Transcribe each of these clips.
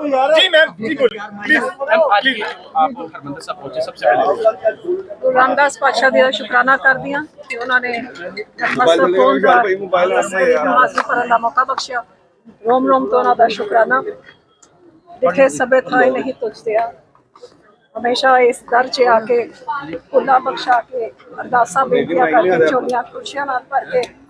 जी ma'am जी बोलिए please ma'am आज की आप हरमंदिर साहब पहुंचे सबसे पहले ਗੁਰੂ ਰਾਮਦਾਸ ਪਾਤਸ਼ਾਹ ਜੀ ਦਾ ਸ਼ੁਕਰਾਨਾ ਕਰਦੀ ਹਾਂ ਕਿ ਉਹਨਾਂ ਨੇ ਮਸਤਕ ਹੋਣ ਦਾ ਨਮਾਜ਼ੀ ਪੜ੍ਹਨ ਦਾ ਮੌਕਾ ਬਖਸ਼ਿਆ ਰੋਮ ਰੋਮ ਤੋਂ ਉਹਨਾਂ ਦਾ ਸ਼ੁਕਰਾਨਾ ਦਿਖੇ ਸਭੇ ਥਾਈ ਨਹੀਂ ਤੁਝਦਿਆ ਹਮੇਸ਼ਾ ਇਸ ਦਰ 'ਚ ਆ ਕੇ ਖੁੱਲਾ ਬਖਸ਼ਾ ਕੇ ਅਰਦਾਸਾਂ ਬੇਨਤੀਆਂ ਕਰਕੇ ਚੋਲੀਆਂ ਖੁਸ਼ੀਆਂ ਨਾਲ ਭਰ ਕੇ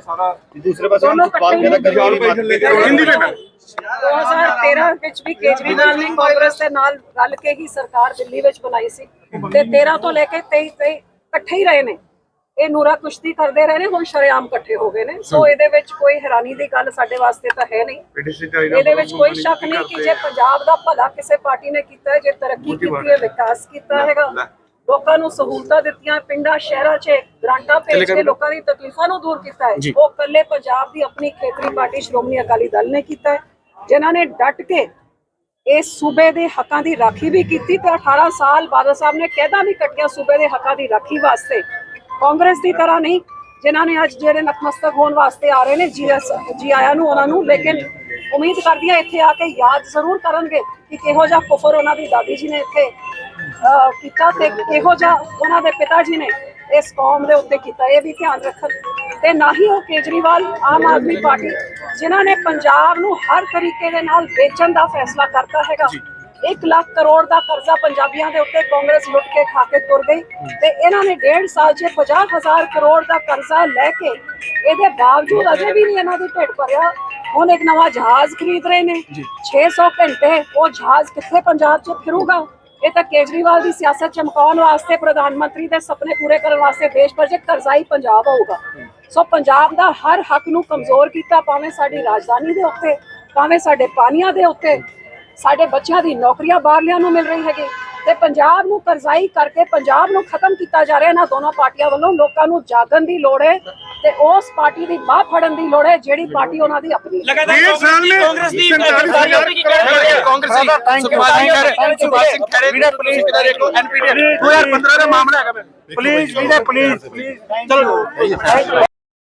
सारा ਦੂਸਰੇ ਪਾਸੇ ਦੋਨੋਂ ਸਵਾਲ ਇਕੱਠੇ ਪੈਦਾ ਕਰਕੇ हिंदी में मैम 2013 ਵਿੱਚ ਵੀ ਕੇਜਰੀਵਾਲ ਨੇ ਕਾਂਗਰਸ ਦੇ ਨਾਲ ਰਲ ਕੇ ਹੀ ਸਰਕਾਰ ਦਿੱਲੀ ਵਿੱਚ ਬਣਾਈ ਸੀ ਤੇ 13 ਤੋਂ ਲੈ ਕੇ 23 ਤੇ ਇਕੱਠੇ ਹੀ ਰਹੇ ਨੇ ਇਹ ਨੂਰਾ ਕੁਸ਼ਤੀ ਕਰਦੇ ਰਹੇ ਨੇ ਹੁਣ ਸ਼ਰੇਆਮ ਇਕੱਠੇ ਹੋ ਗਏ ਨੇ ਸੋ ਇਹਦੇ ਵਿੱਚ ਕੋਈ ਹੈਰਾਨੀ ਦੀ ਗੱਲ ਸਾਡੇ ਵਾਸਤੇ ਤਾਂ ਹੈ ਨਹੀਂ ਇਹਦੇ ਵਿੱਚ ਕੋਈ ਸ਼ੱਕ ਨਹੀਂ ਕਿ ਜੇ ਪੰਜਾਬ ਦਾ ਭਲਾ ਕਿਸੇ ਪਾਰਟੀ ਨੇ ਕੀਤਾ ਹੈ ਜੇ ਤਰੱਕੀ ਕੀਤੀ ਹੈ ਵਿਕਾਸ ਕੀਤਾ ਹੈਗਾ ਲੋਕਾਂ ਨੂੰ ਸਹੂਲਤਾਂ ਦਿੱਤੀਆਂ ਪਿੰਡਾਂ ਸ਼ਹਿਰਾਂ 'ਚ ਗ੍ਰਾਂਟਾਂ ਭੇਜ ਕੇ ਲੋਕਾਂ ਦੀ ਤਕਲੀਫਾਂ ਨੂੰ ਦੂਰ ਕੀਤਾ ਹੈ। ਉਹ ਇਕੱਲੇ ਪੰਜਾਬ ਦੀ ਆਪਣੀ ਖੇਤਰੀ ਪਾਰਟੀ ਸ਼੍ਰੋਮਣੀ ਅਕਾਲੀ ਦਲ ਨੇ ਕੀਤਾ ਹੈ ਜਿਨ੍ਹਾਂ ਨੇ ਡਟ ਕੇ ਇਸ ਸੂਬੇ ਦੇ ਹੱਕਾਂ ਦੀ ਰਾਖੀ ਵੀ ਕੀਤੀ ਤੇ 18 ਸਾਲ ਬਾਦਲ ਸਾਹਿਬ ਨੇ ਕਹਿਦਾ ਵੀ ਕੱਟਿਆ ਸੂਬੇ ਦੇ ਹੱਕਾਂ ਦੀ ਰਾਖੀ ਵਾਸਤੇ। ਕਾਂਗਰਸ ਦੀ ਤਰ੍ਹਾਂ ਨਹੀਂ ਜਿਨ੍ਹਾਂ ਨੇ ਅੱਜ ਜਿਹੜੇ ਨਤਮਸਤਕ ਹੋਣ ਵਾਸਤੇ ਆ ਰਹੇ ਨੇ ਜੀ ਜੀ ਆਇਆਂ ਨੂੰ ਉਹਨਾਂ ਨੂੰ ਲੇਕਿਨ ਉਮੀਦ ਕਰਦੀ ਹਾਂ ਇੱਥੇ ਆ ਕੇ ਯਾਦ ਜ਼ਰੂਰ ਕਰਨਗੇ ਕਿ ਕਿਹੋ ਜਿਹਾ ਕੁਫਰ ਉਹਨਾਂ ਦੀ ਦਾਦੀ ਜੀ ਨੇ ਇੱਥੇ ਕੀਤਾ ਤੇ ਕਿਹੋ ਜਿਹਾ ਉਹਨਾਂ ਦੇ ਪਿਤਾ ਜੀ ਨੇ ਇਸ ਕੌਮ ਦੇ ਉੱਤੇ ਕੀਤਾ ਇਹ ਵੀ ਧਿਆਨ ਰੱਖਣ। ਤੇ ਨਾ ਹੀ ਉਹ ਕੇਜਰੀਵਾਲ ਆਮ ਆਦਮੀ ਪਾਰਟੀ ਜਿਨ੍ਹਾਂ ਨੇ ਪੰਜਾਬ ਨੂੰ ਹਰ ਤਰੀਕੇ ਦੇ ਨਾਲ ਵੇਚਣ ਦਾ ਫੈਸਲਾ ਕਰਤਾ ਹੈਗਾ। 1 ਲੱਖ ਕਰੋੜ ਦਾ ਕਰਜ਼ਾ ਪੰਜਾਬੀਆਂ ਦੇ ਉੱਤੇ ਕਾਂਗਰਸ ਲੁੱਟ ਕੇ ਖਾ ਕੇ ਤੁਰ ਗਈ। ਤੇ ਇਹਨਾਂ ਨੇ ਡੇਢ ਸਾਲ 'ਚ 50000 ਕਰੋੜ ਦਾ ਕਰਜ਼ਾ ਲੈ ਕੇ ਇਹਦੇ ਬਾਵਜੂਦ ਅਜੇ ਵੀ ਨਹੀਂ ਇਹਨਾਂ ਦੀ ਢਿੱਡ ਭਰਿਆ। ਹੁਣ ਇੱਕ ਨਵਾਂ ਜਹਾਜ਼ ਖਰੀਦ ਰਹੇ ਨੇ। 600 ਘੰਟੇ ਉਹ ਜਹਾਜ਼ ਕਿੱਥੇ ਪੰਜਾਬ 'ਚ ਫਿਰੂਗਾ? ਇਹ ਤਾਂ ਕੇਜਰੀਵਾਲ ਦੀ ਸਿਆਸਤ ਚਮਕਾਉਣ ਵਾਸਤੇ ਪ੍ਰਧਾਨ ਮੰਤਰੀ ਦੇ ਸੁਪਨੇ ਪੂਰੇ ਕਰਨ ਵਾਸਤੇ ਦੇਸ਼ ਭਰ 'ਚ ਕਰਜ਼ਾਈ ਪੰਜਾਬ ਹੋਊਗਾ ਸੋ ਪੰਜਾਬ ਦਾ ਹਰ ਹੱਕ ਨੂੰ ਕਮਜ਼ੋਰ ਕੀਤਾ ਭਾਵੇਂ ਸਾਡੀ ਰਾਜਧਾਨੀ ਦੇ ਉੱਤੇ, ਭਾਵੇਂ ਸਾਡੇ ਪਾਣੀਆਂ ਦੇ ਉੱਤੇ, ਸਾਡੇ ਬੱਚਿਆਂ ਦੀ ਨੌਕਰੀਆਂ ਬਾਹਰਲਿਆਂ ਨੂੰ ਮਿਲ ਰਹੀ ਹੈਗੀ। ਤੇ ਪੰਜਾਬ ਨੂੰ ਕਰਜ਼ਾਈ ਕਰਕੇ ਪੰਜਾਬ ਨੂੰ ਖਤਮ ਕੀਤਾ ਜਾ ਰਿਹਾ, ਇਹਨਾਂ ਦੋਨਾਂ ਪਾਰਟੀਆਂ ਵੱਲੋਂ ਲੋਕਾਂ ਨੂੰ ਜਾਗਣ ਦੀ ਲੋੜ ਹੈ। ਤੇ ਉਸ ਪਾਰਟੀ ਦੀ ਬਾਹ ਫੜਨ ਦੀ ਲੋੜ ਹੈ ਜਿਹੜੀ ਪਾਰਟੀ ਉਹਨਾਂ ਦੀ ਆਪਣੀ ਲਗਾਤਾਰ ਦਾ ਮਾਮਲਾ ਪਲੀਜ਼ ਪਲੀਜ਼